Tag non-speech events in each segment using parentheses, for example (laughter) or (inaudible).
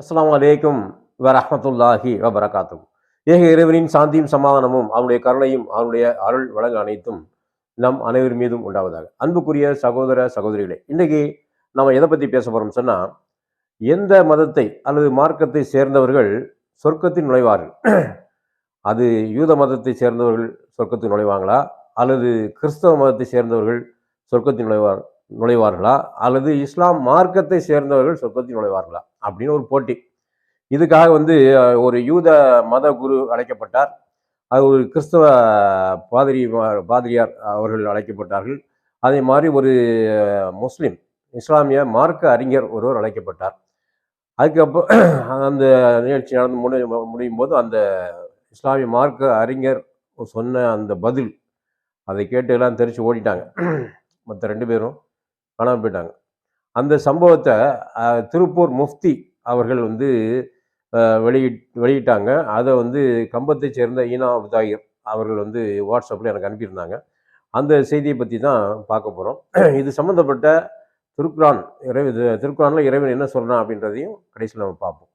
அஸ்லாம் அலைக்கும் வரஹ்மத்துல்லாஹி வபரகாத்து ஏக இறைவனின் சாந்தியும் சமாதானமும் அவனுடைய கருணையும் அவனுடைய அருள் வழங்க அனைத்தும் நம் அனைவர் மீதும் உண்டாவதாக. அன்புக்குரிய சகோதர சகோதரிகளே இன்றைக்கி நம்ம எதை பற்றி பேச போகிறோம் சொன்னால் எந்த மதத்தை அல்லது மார்க்கத்தை சேர்ந்தவர்கள் சொர்க்கத்தில் நுழைவார்கள்? அது யூத மதத்தை சேர்ந்தவர்கள் சொர்க்கத்தில் நுழைவாங்களா? அல்லது கிறிஸ்தவ மதத்தை சேர்ந்தவர்கள் சொர்க்கத்தில் நுழைவார் நுழைவார்களா? அல்லது இஸ்லாம் மார்க்கத்தை சேர்ந்தவர்கள் சொர்க்கத்தில் நுழைவார்களா? அப்படின்னு ஒரு போட்டி. இதுக்காக வந்து ஒரு யூத மத குரு அழைக்கப்பட்டார். அது ஒரு கிறிஸ்தவ பாதிரி பாதிரியார் அவர்கள் அழைக்கப்பட்டார்கள். அதே மாதிரி ஒரு முஸ்லீம் இஸ்லாமிய மார்க்க அறிஞர் ஒருவர் அழைக்கப்பட்டார். அதுக்கப்புறம் அந்த நிகழ்ச்சி நடந்து முடி முடியும் போது அந்த இஸ்லாமிய மார்க்க அறிஞர் சொன்ன அந்த பதில் அதை கேட்டு எல்லாம் தெரிச்சு ஓடிட்டாங்க. மற்ற ரெண்டு பேரும். காணாமல் போயிட்டாங்க. அந்த சம்பவத்தை திருப்பூர் முஃப்தி அவர்கள் வந்து வெளியிட் வெளியிட்டாங்க. அதை வந்து கம்பத்தை சேர்ந்த ஈனா உதாயிர் அவர்கள் வந்து வாட்ஸ்அப்பில் எனக்கு அனுப்பியிருந்தாங்க. அந்த செய்தியை பற்றி தான் பார்க்க போகிறோம் இது சம்மந்தப்பட்ட திருக்குரான் இறைவன் திருக்குறானில் இறைவன் என்ன சொல்கிறான் அப்படின்றதையும் கடைசியில் நம்ம பார்ப்போம்.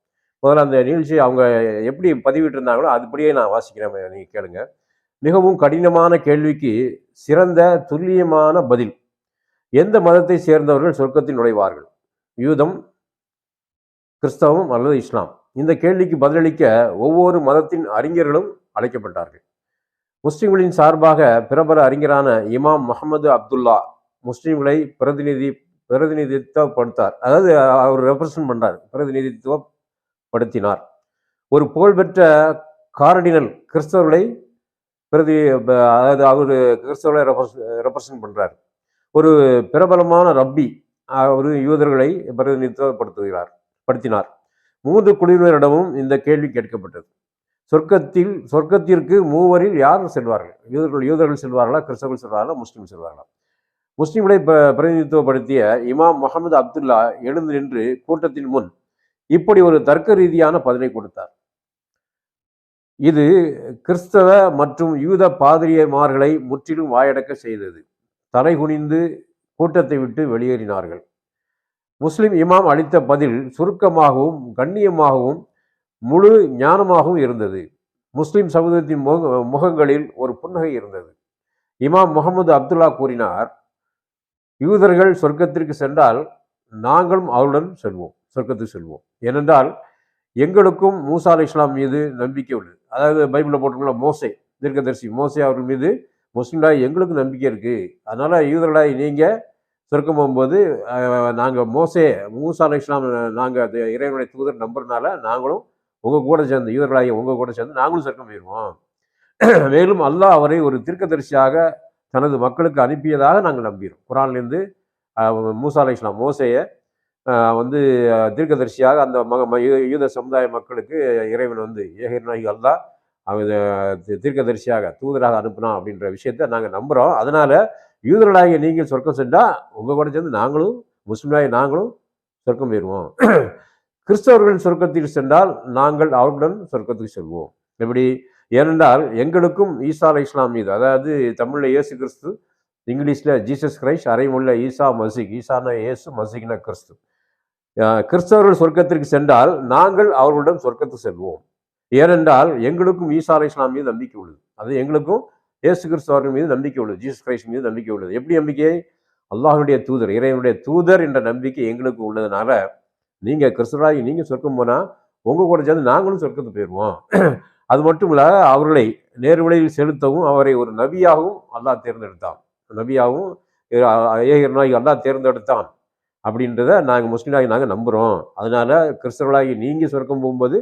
முதல்ல அந்த நிகழ்ச்சி அவங்க எப்படி பதிவிட்டிருந்தாங்களோ அதுபடியே நான் வாசிக்கிறேன். நீங்கள் கேளுங்க. மிகவும் கடினமான கேள்விக்கு சிறந்த துல்லியமான பதில். எந்த மதத்தை சேர்ந்தவர்கள் சொர்க்கத்தில் நுழைவார்கள்? யூதம் கிறிஸ்தவம் அல்லது இஸ்லாம்? இந்த கேள்விக்கு பதிலளிக்க ஒவ்வொரு மதத்தின் அறிஞர்களும் அழைக்கப்பட்டார்கள். முஸ்லிம்களின் சார்பாக பிரபல அறிஞரான இமாம் முகமது அப்துல்லா முஸ்லிம்களை பிரதிநிதி பிரதிநிதித்துவப்படுத்தார். அதாவது அவர் ரெப்ரசன்ட் பண்றார். பிரதிநிதித்துவப்படுத்தினார். ஒரு புகழ்பெற்ற கார்டினல் கிறிஸ்தவர்களை பிரதி அதாவது அவர் கிறிஸ்தவர்களை ரெப்ரசன்ட் பண்ணுறார் ஒரு பிரபலமான ரப்பி அவர் யூதர்களை பிரதிநிதித்துவப்படுத்துகிறார் படுத்தினார். மூன்று குழுவினரிடமும் இந்த கேள்வி கேட்கப்பட்டது. சொர்க்கத்தில் சொர்க்கத்திற்கு மூவரில் யார் செல்வார்கள்? யூதர்கள் யூதர்கள் செல்வார்களா கிறிஸ்தவர்கள் செல்வார்களா முஸ்லீம் செல்வார்களா? முஸ்லீம்களை ப- பிரதிநிதித்துவப்படுத்திய இமாம் முகமது அப்துல்லா எழுந்து நின்று கூட்டத்தின் முன் இப்படி ஒரு தர்க்க ரீதியான பதிலை கொடுத்தார். இது கிறிஸ்தவ மற்றும் யூத பாதிரியமார்களை முற்றிலும் வாயடக்க செய்தது. தலை குனிந்து கூட்டத்தை விட்டு வெளியேறினார்கள். முஸ்லிம் இமாம் அளித்த பதில் சுருக்கமாகவும் கண்ணியமாகவும் முழு ஞானமாகவும் இருந்தது. முஸ்லிம் சமூகத்தின் முக முகங்களில் ஒரு புன்னகை இருந்தது. இமாம் முகமது அப்துல்லா கூறினார் யூதர்கள் சொர்க்கத்திற்கு சென்றால் நாங்களும் அவருடன் செல்வோம் சொர்க்கத்துக்கு செல்வோம். ஏனென்றால் எங்களுக்கும் மூசா அலி இஸ்லாம் மீது நம்பிக்கை உள்ளது. அதாவது பைபிளில் போட்டிருக்கோம்ல மோசே தீர்க்கதரிசி மோசே அவர்கள் மீது முஸ்லிம்களாய் எங்களுக்கு நம்பிக்கை இருக்குது அதனால் யூதர்களாக நீங்கள் சுருக்கம் போகும்போது நாங்கள் மோசே மூசா அலி இஸ்லாம் நாங்கள் இறைவனுடைய தூதர் நம்புறதுனால நாங்களும் உங்கள் கூட சேர்ந்து யூதர்களாகி உங்கள் கூட சேர்ந்து நாங்களும் சுருக்கம் போயிடுவோம் (clears throat) மேலும் அல்லாஹ் அவரை ஒரு திருக்கதரிசியாக தனது மக்களுக்கு அனுப்பியதாக நாங்கள் நம்புகிறோம். குரான்லேருந்து மூசா அலி இஸ்லாம் மோசையை வந்து தீர்க்கதரிசியாக அந்த மக ம- யூத சமுதாய மக்களுக்கு இறைவன் வந்து ஏகநாயகி அல்லாஹ் அவன் தீர்க்கதரிசியாக தூதராக அனுப்பினா அப்படின்ற விஷயத்த நாங்கள் நம்புகிறோம் அதனால் யூதர்களாகிய நீங்கள் சொர்க்கம் சென்றால் உங்கள் கூட சேர்ந்து நாங்களும் முஸ்லிம்லாகி நாங்களும் சொர்க்கம் ஏறுவோம். (clears throat) கிறிஸ்தவர்கள் சொர்க்கத்தில் சென்றால் நாங்கள் அவர்களுடன் சொர்க்கத்துக்கு செல்வோம். எப்படி? ஏனென்றால் எங்களுக்கும் ஈசா அலை இஸ்லாம் மீது அதாவது தமிழில் இயேசு கிறிஸ்து இங்கிலீஷில் ஜீசஸ் கிரைஸ்ட் அரைமுள்ள ஈசா மசிக் ஈசானா இயேசு மசிக்னா கிறிஸ்து. கிறிஸ்தவர்கள் சொர்க்கத்திற்கு சென்றால் நாங்கள் அவர்களிடம் சொர்க்கத்துக்கு செல்வோம். ஏனென்றால் எங்களுக்கும் ஈசா அலை இஸ்லாம் மீது நம்பிக்கை உள்ளது. அது எங்களுக்கும் ஏசு கிறிஸ்தவர்கள் மீது நம்பிக்கை உள்ளது. ஜீசஸ் கிரைஸ்ட் மீது நம்பிக்கை உள்ளது. எப்படி நம்பிக்கை? அல்லாஹனுடைய தூதர் இறைவனுடைய தூதர் என்ற நம்பிக்கை எங்களுக்கு உள்ளதுனால நீங்கள் கிறிஸ்தவராகி நீங்கள் சொர்க்கம் போனால் உங்கள் கூட சேர்ந்து நாங்களும் சொர்க்கத்துக்கு போயிடுவோம் அது மட்டும் இல்ல அவர்களை நேர்வழியில் செலுத்தவும் அவரை ஒரு நபியாகவும் அல்லாஹ் தேர்ந்தெடுத்தான். நபியாகவும் ஏகனாகி அல்லாஹ் தேர்ந்தெடுத்தான் அப்படின்றத நாங்கள் முஸ்லீமாகி நாங்கள் நம்புகிறோம் அதனால கிறிஸ்தவர்களாகி நீங்கள் சொர்க்கம் போகும்போது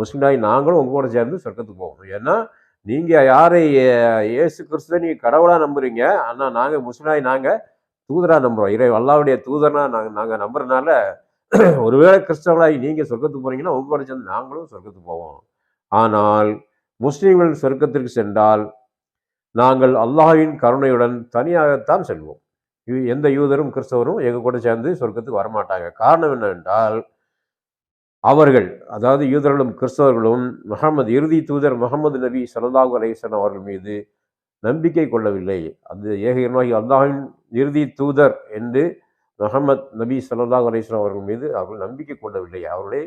முஸ்லீமாகி நாங்களும் உங்க கூட சேர்ந்து சொர்க்கத்துக்கு போவோம் ஏன்னா நீங்கள் யாரை இயேசு கிறிஸ்துவை நீங்கள் கடவுளாக நம்புறீங்க. ஆனால் நாங்கள் முஸ்லீமாகி நாங்கள் தூதராக நம்புகிறோம் இறை அல்லாவுடைய தூதர்னா நாங்கள் நாங்கள் நம்புறதுனால ஒருவேளை கிறிஸ்தவர்களாகி நீங்கள் சொர்க்கத்துக்கு போகிறீங்கன்னா உங்க கூட சேர்ந்து நாங்களும் சொர்க்கத்துக்கு போவோம். ஆனால் முஸ்லீம்கள் சொர்க்கத்திற்கு சென்றால் நாங்கள் அல்லாஹின் கருணையுடன் தனியாகத்தான் செல்வோம். எந்த யூதரும் கிறிஸ்தவரும் எங்கள் கூட சேர்ந்து சொர்க்கத்துக்கு வரமாட்டாங்க. காரணம் என்னவென்றால் அவர்கள் அதாவது யூதர்களும் கிறிஸ்தவர்களும் முகமது இறுதி தூதர் முகமது நபி ஸல்லல்லாஹு அலைஹி அவர்கள் மீது நம்பிக்கை கொள்ளவில்லை. அந்த ஏக இறைவனாகி அல்லாஹின் இறுதி தூதர் என்று முகமது நபி ஸல்லல்லாஹு அலைஹி அவர்கள் மீது அவர்கள் நம்பிக்கை கொள்ளவில்லை. அவர்களை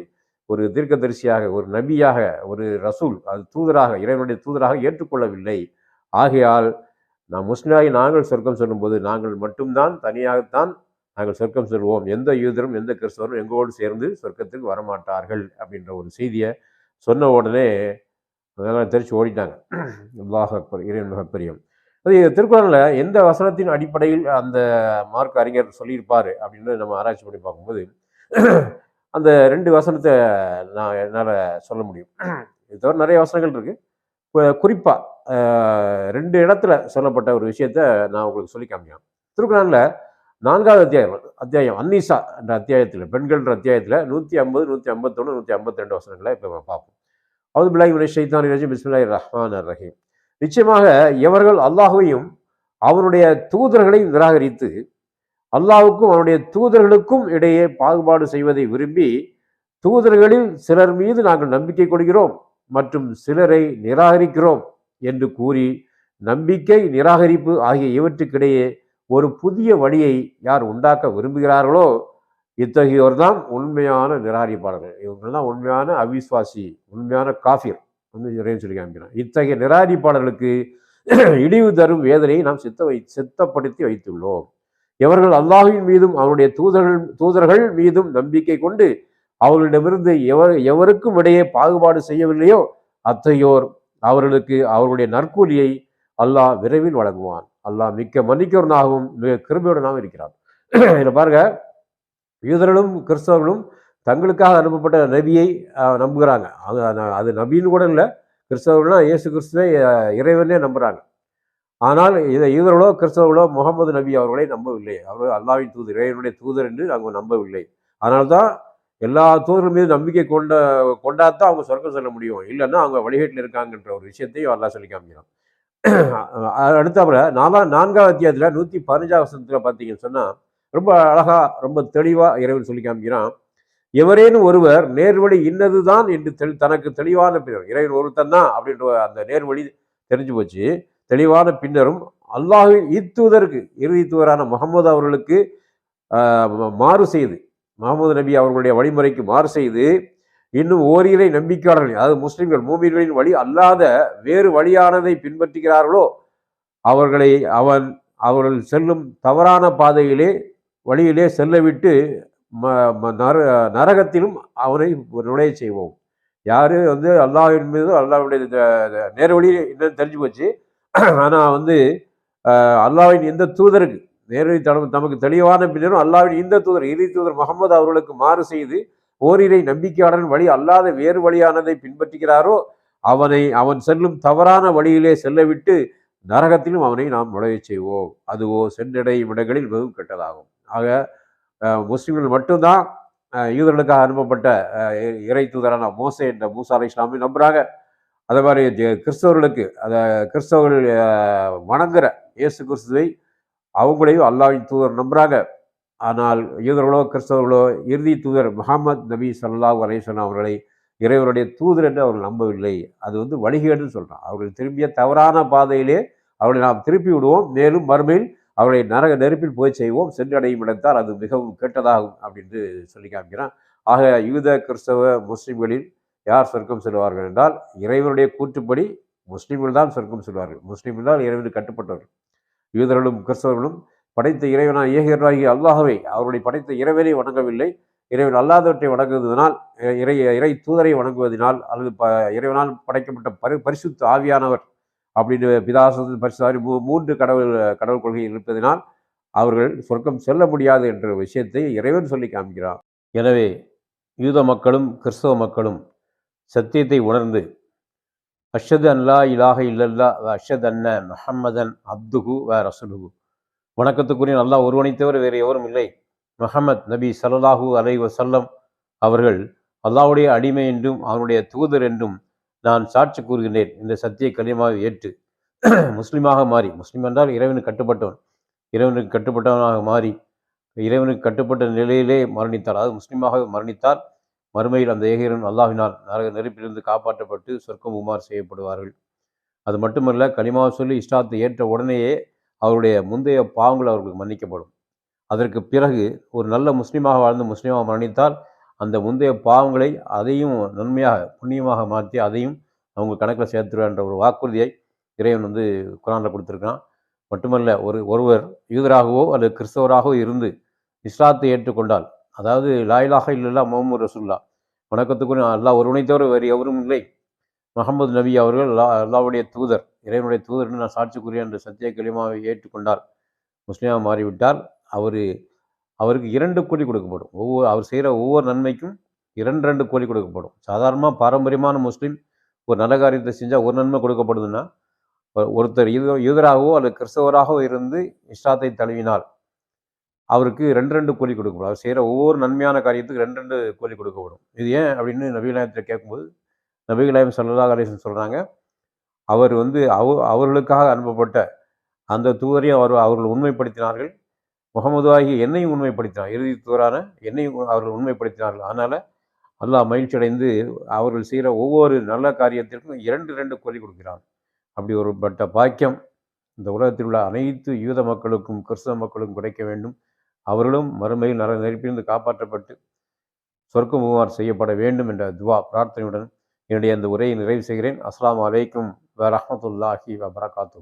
ஒரு தீர்க்கதரிசியாக ஒரு நபியாக ஒரு ரசூல் அது தூதராக இறைவனுடைய தூதராக ஏற்றுக்கொள்ளவில்லை. ஆகையால் நாம் முஸ்லிமாகி நாங்கள் சொர்க்கம் சொல்லும்போது நாங்கள் மட்டும்தான் தனியாகத்தான் நாங்கள் சொர்க்கம் செல்வோம். எந்த யூதரும் எந்த கிறிஸ்தவரும் எங்களோடு சேர்ந்து சொர்க்கத்துக்கு வரமாட்டார்கள் அப்படின்ற ஒரு செய்தியை சொன்ன உடனே அதெல்லாம் தெரிச்சு ஓடிட்டாங்க. அல்லாஹ் அக்பர் இறைவன் மிகப்பெரியம் அது திருக்குறளில் எந்த வசனத்தின் அடிப்படையில் அந்த மார்க் அறிஞர் சொல்லியிருப்பார் அப்படின்னு நம்ம ஆராய்ச்சி பண்ணி பார்க்கும்போது அந்த ரெண்டு வசனத்தை நான் என்னால் சொல்ல முடியும். இது தவிர நிறைய வசனங்கள் இருக்குது குறிப்பாக ரெண்டு இடத்துல சொல்லப்பட்ட ஒரு விஷயத்த நான் உங்களுக்கு சொல்லி காமிக்கிறேன். திருக்குறளில் நான்காவது அத்தியாயம் அத்தியாயம் அன்னீசா என்ற அத்தியாயத்தில் பெண்கள்ன்ற அத்தியாயத்தில் நூற்றி ஐம்பது நூற்றி ஐம்பத்தொன்று நூற்றி ஐம்பத்தெண்டு வசனங்களை இப்போ பார்ப்போம். அவது பிலாய் வினை ஷைத்தான் ரஜி பிஸ்மில்லாய் ரஹ்மான் ரஹீம். நிச்சயமாக எவர்கள் அல்லாஹையும் அவனுடைய தூதர்களையும் நிராகரித்து அல்லாஹுக்கும் அவனுடைய தூதர்களுக்கும் இடையே பாகுபாடு செய்வதை விரும்பி தூதர்களில் சிலர் மீது நாங்கள் நம்பிக்கை கொள்கிறோம் மற்றும் சிலரை நிராகரிக்கிறோம் என்று கூறி நம்பிக்கை நிராகரிப்பு ஆகிய இவற்றுக்கிடையே ஒரு புதிய வழியை யார் உண்டாக்க விரும்புகிறார்களோ இத்தகையோர் தான் உண்மையான நிராகரிப்பாளர்கள் இவங்க தான் உண்மையான அவிஸ்வாசி உண்மையான காஃபியர் வந்து சொல்லி காமிக்கிறான். இத்தகைய நிராகரிப்பாளர்களுக்கு (clears throat) இழிவு தரும் வேதனையை நாம் சித்த வை சித்தப்படுத்தி வைத்துள்ளோம். எவர்கள் அல்லாஹின் மீதும் அவருடைய தூதர்கள் தூதர்கள் மீதும் நம்பிக்கை கொண்டு அவர்களிடமிருந்து எவர் எவருக்கும் இடையே பாகுபாடு செய்யவில்லையோ அத்தகையோர் அவர்களுக்கு அவர்களுடைய நற்கூலியை அல்லாஹ் விரைவில் வழங்குவான். அல்லாஹ் மிக்க மன்னிக்கிறவனாகவும் மிக கிருமையுடனாகவும் இருக்கிறான். (clears throat) இதில் பாருங்க. யூதர்களும் கிறிஸ்தவர்களும் தங்களுக்காக அனுப்பப்பட்ட நபியை நம்புகிறாங்க. அது அது நபின்னு கூட இல்லை. கிறிஸ்தவர்கள்னா இயேசு கிறிஸ்துவை இறைவனே நம்புகிறாங்க ஆனால் இதை யூதர்களோ கிறிஸ்தவர்களோ முகமது நபி அவர்களை நம்பவில்லை. அவர் அல்லாவின் தூதர் இறைவனுடைய தூதர் என்று அவங்க நம்பவில்லை. அதனால்தான் எல்லா தூதர்கள் மீது நம்பிக்கை கொண்ட கொண்டாதான் அவங்க சொர்க்கம் சொல்ல முடியும். இல்லைன்னா அவங்க வழிகேட்டில் இருக்காங்கன்ற ஒரு விஷயத்தையும் அல்லா சொல்லி காமிக்கிறான். அடுத்தாப்புல நாலாம் நான்காவது அத்தியாயத்தில் நூற்றி பதினஞ்சாவது வசனத்தில் பார்த்தீங்கன்னு சொன்னால் ரொம்ப அழகாக ரொம்ப தெளிவாக இறைவன் சொல்லி காமிக்கிறான். எவரேனும் ஒருவர் நேர்வழி இன்னதுதான் என்று தெளி தனக்கு தெளிவான பின்னர் இறைவன் ஒருத்தன் தான் அப்படின்ற அந்த நேர்வழி தெரிஞ்சு போச்சு. தெளிவான பின்னரும் அல்லாஹின் இத்தூதருக்கு இறுதி தூதரான முகமது அவர்களுக்கு மாறு செய்து முகமது நபி அவர்களுடைய வழிமுறைக்கு மாறு செய்து இன்னும் ஓரிரை நம்பிக்கையாளர்கள் அதாவது முஸ்லிம்கள் மூமின்களின் வழி அல்லாத வேறு வழியானதை பின்பற்றுகிறார்களோ அவர்களை அவன் அவர்கள் செல்லும் தவறான பாதையிலே வழியிலே செல்லவிட்டு நர நரகத்திலும் அவனை நுழைய செய்வோம். யார் வந்து அல்லாவின் மீது அல்லாவுடைய நேர்வழி என்னன்னு தெரிஞ்சு போச்சு. ஆனால் வந்து அல்லாவின் எந்த தூதருக்கு நேரடி தமக்கு தெளிவான பின்னரும் அல்லாவின் இந்த தூதர் இறுதி தூதர் முகமது அவர்களுக்கு மாறு செய்து ஓரிரை நம்பிக்கையாளன் வழி அல்லாத வேறு வழியானதை பின்பற்றுகிறாரோ அவனை அவன் செல்லும் தவறான வழியிலே செல்லவிட்டு நரகத்திலும் அவனை நாம் நுழைய செய்வோம். அதுவோ சென்றடையும் இடங்களில் மிகவும் கெட்டதாகும். ஆக முஸ்லிம்கள் மட்டும்தான் யூதர்களுக்காக அனுப்பப்பட்ட இறை தூதரான மோசே என்ற மூசா அலை இஸ்லாமை நம்புகிறாங்க அதே மாதிரி கிறிஸ்தவர்களுக்கு அதை கிறிஸ்தவர்கள் வணங்குற இயேசு கிறிஸ்துவை அவங்களையும் அல்லாவின் தூதர் நம்புகிறாங்க ஆனால் யூதர்களோ கிறிஸ்தவர்களோ இறுதி தூதர் முகமது நபி சல்லாஹூ அலேஸ்வன் அவர்களை இறைவருடைய தூதர் என்று அவர்கள் நம்பவில்லை. அது வந்து வழிகேடுன்னு சொல்கிறான் அவர்கள் திரும்பிய தவறான பாதையிலே அவர்களை நாம் திருப்பி விடுவோம். மேலும் மறுமையில் அவர்களை நரக நெருப்பில் போய் செய்வோம். சென்றடையும் இடத்தால் அது மிகவும் கெட்டதாகும் அப்படின்னு சொல்லி காமிக்கிறான். ஆக யூத கிறிஸ்தவ முஸ்லீம்களில் யார் சொர்க்கம் செல்வார்கள் என்றால் இறைவனுடைய கூற்றுப்படி முஸ்லீம்கள் தான் சொர்க்கம் செல்வார்கள். முஸ்லீம்கள் தான் இறைவனுக்கு கட்டுப்பட்டவர்கள். யூதர்களும் கிறிஸ்தவர்களும் படைத்த இறைவனா ஏகராகி அல்லாஹவை அவருடைய படைத்த இறைவனை வணங்கவில்லை. இறைவன் அல்லாதவற்றை வணங்குவதனால் இறை இறை தூதரை வணங்குவதனால் அல்லது ப இறைவனால் படைக்கப்பட்ட பரி பரிசுத்த ஆவியானவர் அப்படின்னு பிதாசத்து பரிசுத்தாரி மூ மூன்று கடவுள் கடவுள் கொள்கையில் இருப்பதனால் அவர்கள் சொர்க்கம் செல்ல முடியாது என்ற விஷயத்தை இறைவன் சொல்லி காமிக்கிறார் எனவே யூத மக்களும் கிறிஸ்தவ மக்களும் சத்தியத்தை உணர்ந்து அஷத் அல்லா இலாக இல்லல்லா அஷத் அன்ன மஹம்மதன் அப்துகு வ ரசுலுகு வணக்கத்துக்குரிய நல்லா ஒருவனை தவிர வேறு எவரும் இல்லை. முகமத் நபி சல்லாஹூ அலை வசல்லம் அவர்கள் அல்லாவுடைய அடிமை என்றும் அவனுடைய தூதர் என்றும் நான் சாட்சி கூறுகின்றேன். இந்த சத்திய கலிமாவை ஏற்று (clears throat) முஸ்லீமாக மாறி முஸ்லீம் என்றால் இறைவனுக்கு கட்டுப்பட்டவன் இறைவனுக்கு கட்டுப்பட்டவனாக மாறி இறைவனுக்கு கட்டுப்பட்ட நிலையிலே மரணித்தார். அதாவது முஸ்லீமாக மரணித்தார் மறுமையில் அந்த ஏகிரன் அல்லாஹினால் நரக நெருப்பிலிருந்து காப்பாற்றப்பட்டு சொர்க்கம் உமார் செய்யப்படுவார்கள். அது மட்டுமல்ல களிமாவை சொல்லி இஷ்டாத்தை ஏற்ற உடனேயே அவருடைய முந்தைய பாவங்கள் அவர்களுக்கு மன்னிக்கப்படும். அதற்கு பிறகு ஒரு நல்ல முஸ்லீமாக வாழ்ந்து முஸ்லீமாக மரணித்தால் அந்த முந்தைய பாவங்களை அதையும் நன்மையாக புண்ணியமாக மாற்றி அதையும் அவங்க கணக்கில் சேர்த்துருவான்ற ஒரு வாக்குறுதியை இறைவன் வந்து குரானில் கொடுத்துருக்கான் மட்டுமல்ல ஒரு ஒருவர் யூதராகவோ அல்லது கிறிஸ்தவராகவோ இருந்து இஸ்லாத்தை ஏற்றுக்கொண்டால் அதாவது லாயிலாக இல்லல்லா முகமது ரசுல்லா வணக்கத்துக்கு அல்லாஹ் ஒருவனை தவிர வேறு எவரும் இல்லை. முகமது நபி அவர்கள் அல்லா அல்லாவுடைய தூதர் இறைவனுடைய தூதர்னு நான் சாட்சி கூறிய என்ற சத்திய கலிமாவை ஏற்றுக்கொண்டால் முஸ்லீமாக மாறிவிட்டால் அவர் அவருக்கு இரண்டு கோடி கொடுக்கப்படும். ஒவ்வொரு அவர் செய்கிற ஒவ்வொரு நன்மைக்கும் இரண்டு ரெண்டு கோடி கொடுக்கப்படும். சாதாரணமாக பாரம்பரியமான முஸ்லீம் ஒரு நல்ல காரியத்தை செஞ்சால் ஒரு நன்மை கொடுக்கப்படுதுன்னா ஒருத்தர் யூத யூதராகவோ அல்லது கிறிஸ்தவராகவோ இருந்து இஸ்லாத்தை தழுவினால் அவருக்கு ரெண்டு ரெண்டு கூலி கொடுக்கப்படும். அவர் செய்கிற ஒவ்வொரு நன்மையான காரியத்துக்கு ரெண்டு ரெண்டு கூலி கொடுக்கப்படும். இது ஏன் அப்படின்னு நபிகளாயத்தில் கேட்கும்போது நபிகளாயம் சல்லல்லாஹு அலைஹி சொல்கிறாங்க அவர் வந்து அவ அவர்களுக்காக அனுப்பப்பட்ட அந்த தூதரையும் அவர் அவர்கள் உண்மைப்படுத்தினார்கள். முகமதுவாகி என்னையும் உண்மைப்படுத்தினார். இறுதி தூரான என்னையும் அவர்கள் உண்மைப்படுத்தினார்கள். அதனால் அல்லாஹ் மகிழ்ச்சி அடைந்து அவர்கள் செய்கிற ஒவ்வொரு நல்ல காரியத்திற்கும் இரண்டு இரண்டு கூலி கொடுக்கிறான். அப்படி ஒரு பட்ட பாக்கியம் இந்த உலகத்தில் உள்ள அனைத்து யூத மக்களுக்கும் கிறிஸ்தவ மக்களுக்கும் கிடைக்க வேண்டும். அவர்களும் மறுமையில் நர நெருப்பிலிருந்து காப்பாற்றப்பட்டு சொர்க்கமுமார் செய்யப்பட வேண்டும் என்ற துவா பிரார்த்தனையுடன் என்னுடைய அந்த உரையை நிறைவு செய்கிறேன். அஸ்லாம் அலைக்கும் வரமத்துல்லாஹி வபரகாத்து